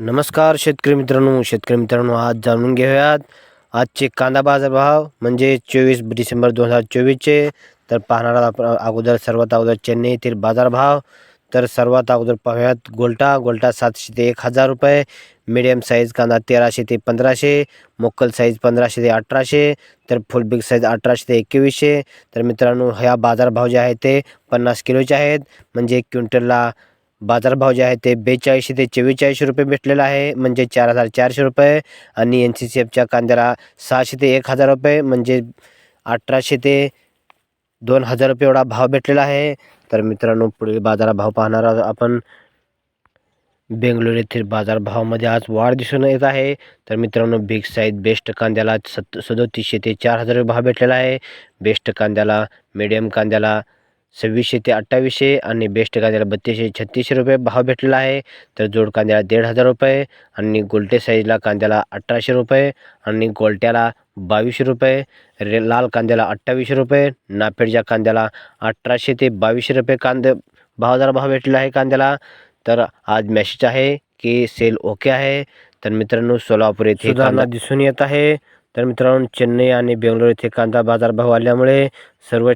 नमस्कार शेतकरी मित्रांनो शेतकरी मित्रांनो आज जाणून घेऊयात. आजचे कांदा बाजार भाव म्हणजे चोवीस डिसेंबर दोन हजार चोवीसचे. तर पाहणार आपण अगोदर सर्वात अगोदर चेन्नई येथील बाजारभाव तर सर्वात अगोदर पाहूयात गोल्टा. गोल्टा सातशे ते एक हजार रुपये. मिडियम साईज कांदा तेराशे ते पंधराशे. मोकल साईज पंधराशे ते अठराशे. तर फुल बिग साईज अठराशे ते एकवीसशे. तर मित्रांनो ह्या बाजारभाव जे आहे ते पन्नास किलोचे आहेत. म्हणजे एक क्विंटलला बाजारभाव जे आहे ते बेचाळीसशे ते चव्वेचाळीसशे रुपये भेटलेला आहे. म्हणजे चार हजार चारशे रुपये. आणि एन सी सी एफच्या कांद्याला सहाशे ते एक हजार रुपये. म्हणजे अठराशे ते दोन हजार रुपये एवढा भाव भेटलेला आहे. तर मित्रांनो पुढील बाजारभाव पाहणार आहोत आपण. बेंगलोर येथील बाजारभावामध्ये आज वाढ दिसून येत आहे. तर मित्रांनो बिग साईज बेस्ट कांद्याला सत सदोतीसशे ते चार हजार रुपये भाव भेटलेला आहे. बेस्ट कांद्याला मिडियम कांद्याला सव्वीसशे ते अठ्ठावीसशे आणि बेस्ट कांद्याला बत्तीसशे छत्तीसशे रुपये भाव भेटलेला आहे. तर जोड कांद्याला दीड हजार रुपये आणि गोलटे साईजला कांद्याला अठराशे रुपये आणि गोलट्याला बावीसशे रुपये. रे लाल कांद्याला अठ्ठावीसशे रुपये नाफेडच्या कांद्याला अठराशे ते बावीसशे रुपये कांदे भाव भाव भेटलेला आहे कांद्याला. तर आज मॅसेज आहे की सेल ओके आहे. तर मित्रांनो सोलापूर येथे कांदा दिसून येत आहे. तर मित्रांनो चेन्नई आणि बेंगलोर येथे कांदा बाजारभाव आल्यामुळे सर्व